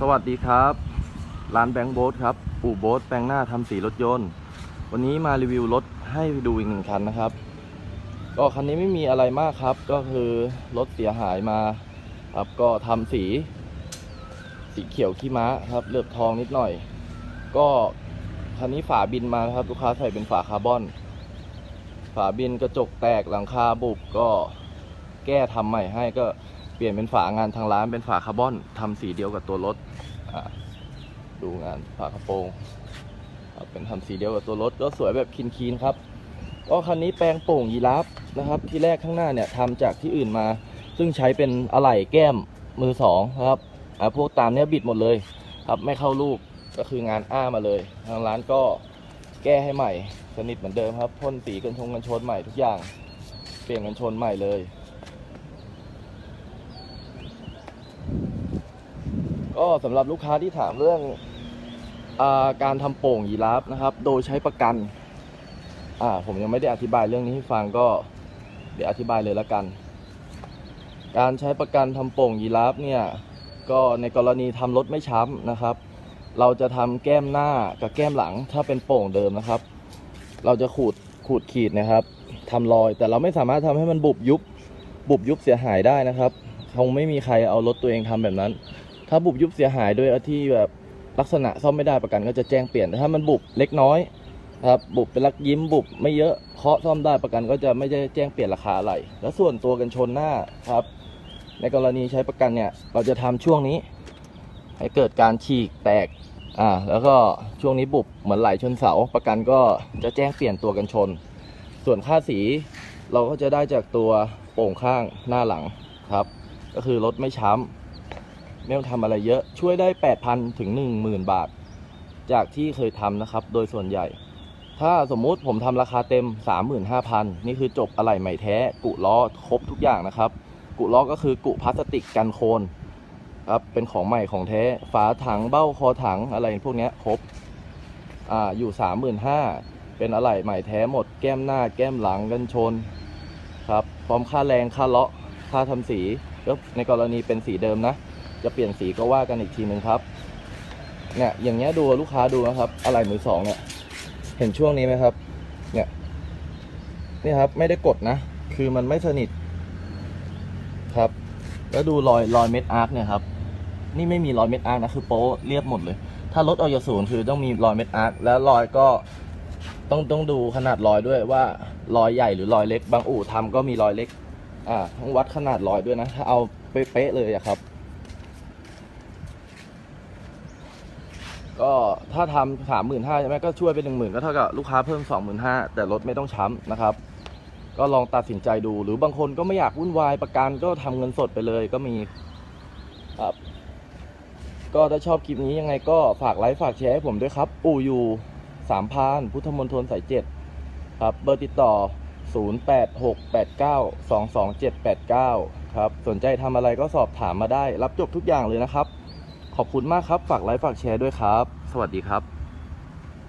สวัสดีครับ ร้านแบงค์โบ๊ทครับ ปู่โบ๊ทแปลงหน้าทำสีรถยนต์ วันนี้มารีวิวรถให้ดูอีกหนึ่งคันนะครับ ก็คันนี้ไม่มีอะไรมากครับ ก็คือรถเสียหายมาครับก็ทำสี สีเขียวขี้ม้าครับเลือบทองนิดหน่อย ก็คันนี้ฝาบินมาครับลูกค้าใส่เป็นฝาคาร์บอน ฝาบินกระจกแตกหลังคาบุบก็แก้ทำใหม่ให้ก็ เปลี่ยนเป็นฝางานทางร้านเป็นฝาคาร์บอนทำสีเดียวกับตัวรถดูงานฝากระโปรงเป็นทำสีเดียวกับตัวรถก็สวยแบบคีนๆครับก็คันนี้แปลงโป่งยีราฟนะครับ ที่แรกข้างหน้าเนี่ยทำจากที่อื่นมา ซึ่งใช้เป็นอะไหล่แก้มมือสองครับพวกตามเนี้ยบิดหมดเลยครับไม่เข้ารูปก็คืองานอ้ามาเลย ทางร้านก็แก้ให้ใหม่สนิทเหมือนเดิมครับพ่นสีกันชงกันชนใหม่ทุกอย่าง เปลี่ยนกันชนใหม่เลย ก็สำหรับลูกค้าที่ถามเรื่องอาการทำโป่งยีราฟนะครับ โดยใช้ประกันอ่าผมยังไม่ได้อธิบายเรื่องนี้ให้ฟังก็เดี๋ยวอธิบายเลยละกัน การใช้ประกันทำโป่งยีราฟเนี่ยก็ในกรณีทำรถไม่ช้ำนะครับ เราจะทำแก้มหน้ากับแก้มหลัง ถ้าเป็นโป่งเดิมนะครับ เราจะขูดขูดขีดนะครับทำรอยแต่เราไม่สามารถทำให้มันบุบยุบบุบยุบเสียหายได้นะครับคงไม่มีใครเอารถตัวเองทำแบบนั้น ถ้าบุบยุบเสียหายโดยที่แบบลักษณะซ่อมไม่ได้ประกันก็จะแจ้งเปลี่ยนแต่ถ้ามันบุบเล็กน้อยครับบุบเป็นลักยิ้มบุบไม่เยอะเคาะซ่อมได้ประกันก็จะไม่ได้แจ้งเปลี่ยนราคาอะไร แล้วส่วนตัวกันชนหน้าครับ ในกรณีใช้ประกันเนี่ยเราจะทำช่วงนี้ ให้เกิดการฉีกแตกอ่าแล้วก็ช่วงนี้บุบเหมือนไหลชนเสาประกันก็จะแจ้งเปลี่ยนตัวกันชน ส่วนค่าสีเราก็จะได้จากตัวโป่งข้างหน้าหลังครับ ก็คือรถไม่ช้ำ ไม่ต้องทำอะไรเยอะช่วยได้ 8,000 ถึง 10,000 บาท จากที่เคยทำนะครับ โดยส่วนใหญ่ ถ้าสมมุติผมทำราคาเต็ม 35,000 นี่คือจบอะไหล่ใหม่แท้ กุล้อครบทุกอย่างนะครับ กุล้อก็คือกุพลาสติกกันโคลนครับเป็นของใหม่ของแท้ ฝาถังเบ้าคอถังอะไรพวกนี้ครบอ่าอยู่ 35,000 เป็นอะไหล่ใหม่แท้หมดแก้มหน้าแก้มหลังกันชนครับพร้อมค่าแรงค่าเลาะค่าทำสีก็ในกรณีเป็นสีเดิมนะ จะเปลี่ยนสีก็ว่ากันอีกทีหนึ่งครับ เนี่ยอย่างเงี้ยดูลูกค้าดูนะครับ อะไรมือสองเนี่ย เห็นช่วงนี้ไหมครับ เนี่ยนี่ครับไม่ได้กดนะ คือมันไม่สนิทครับ แล้วดูรอยรอยเม็ดอาร์คเนี่ยครับ นี่ไม่มีรอยเม็ดอาร์คนะคือโป๊เรียบหมดเลย ถ้ารถออกจากศูนย์คือต้องมีรอยเม็ดอาร์คแล้วรอยก็ต้องต้องดูขนาดรอยด้วยว่ารอยใหญ่หรือรอยเล็ก บางอู่ทำก็มีรอยเล็ก อ่าต้องวัดขนาดรอยด้วยนะ ถ้าเอาเป๊ะเลยอะครับ ก็ถ้าทำสามหมื่นห้าใช่ไหมก็ช่วยไปหนึ่งหมื่นก็เท่ากับลูกค้าเพิ่มสองหมื่นห้าแต่รถไม่ต้องช้ำนะครับ ก็ลองตัดสินใจดู หรือบางคนก็ไม่อยากวุ่นวายประกันก็ทำเงินสดไปเลยก็มีครับ ก็ถ้าชอบคลิปนี้ยังไงก็ฝากไลค์ฝากแชร์ให้ผมด้วยครับ อู่อยู่สามพานพุทธมณฑลสายเจ็ดครับ เบอร์ติดต่อ 0868922789 ครับ สนใจทำอะไรก็สอบถามมาได้ รับจบทุกอย่างเลยนะครับ ขอบคุณมากครับ ฝากไลค์ฝากแชร์ด้วยครับ สวัสดีครับ